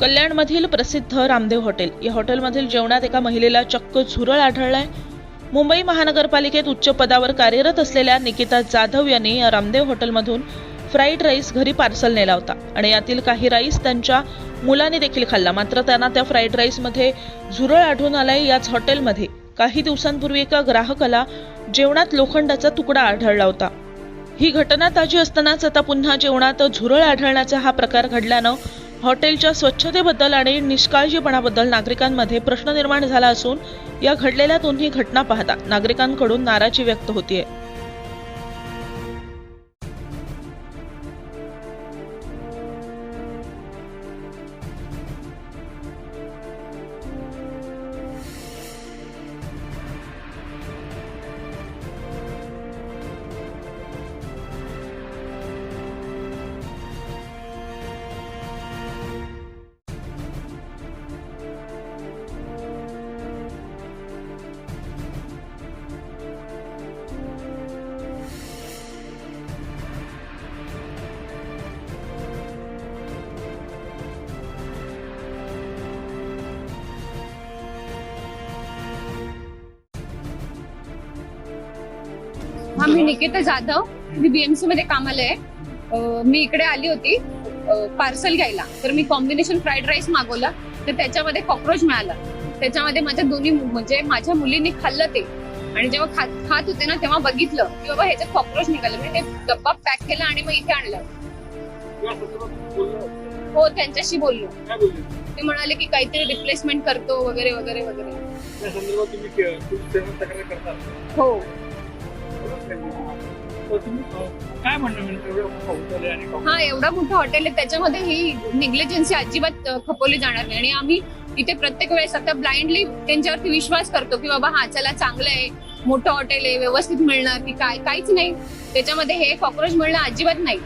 कल्याणमधील प्रसिद्ध रामदेव हॉटेल. या हॉटेलमधील जेवणात एका महिलेला चक्क झुरळ आढळलाय. मुंबई महानगरपालिकेत उच्च पदावर कार्यरत असलेल्या निकिता जाधव यांनी या रामदेव हॉटेलमधून फ्राईड राईस घरी पार्सल नेला होता आणि यातील काही राईस त्यांच्या मुलाने देखील खाल्ला. मात्र त्यांना त्या फ्राईड राईसमध्ये झुरळ आढळून आलाय याच हॉटेलमध्ये. काही दिवसांपूर्वी एका ग्राहकाला जेवणात लोखंडाचा तुकडा आढळला होता. ही घटना ताजी असतानाच आता पुन्हा जेवणात झुरळ आढळण्याचा हा प्रकार घडल्यानं हॉटेलच्या स्वच्छतेबद्दल आणि निष्काळजीपणाबद्दल नागरिकांमध्ये प्रश्न निर्माण झाला असून या घडलेल्या दोन्ही घटना पाहता नागरिकांकडून नाराजी व्यक्त होतीये. हा मी निकिता जाधव. मी बीएमसी मध्ये कामाला आहे. मी इकडे आली होती पार्सल घ्यायला. तर मी कॉम्बिनेशन फ्राईड राईस मागवला. तर त्याच्यामध्ये कॉक्रोच मिळाला. त्याच्यामध्ये माझ्या दोन्ही म्हणजे माझ्या मुलींनी खाल्लं ते. आणि जेव्हा खात खात होते ना तेव्हा बघितलं की बाबा ह्याच्यात कॉक्रोच निघालं. मी ते डब्बा पॅक केला आणि मग इथे आणलं. हो त्यांच्याशी बोललो. ते म्हणाले की काहीतरी रिप्लेसमेंट करतो वगैरे वगैरे वगैरे. या काय म्हणणं एवढं मोठं हॉटेल आहे हा एवढा मोठं हॉटेल आहे. त्याच्यामध्ये ही निग्लिजन्सी अजिबात खपवली जाणार नाही. आणि आम्ही इथे प्रत्येक वेळेस आता ब्लाइंडली त्यांच्यावरती विश्वास करतो की बाबा हा चला चांगलं आहे. मोठं हॉटेल आहे व्यवस्थित मिळणार की काय? काहीच नाही. त्याच्यामध्ये हे कॉक्रोच मिळणं अजिबात नाही.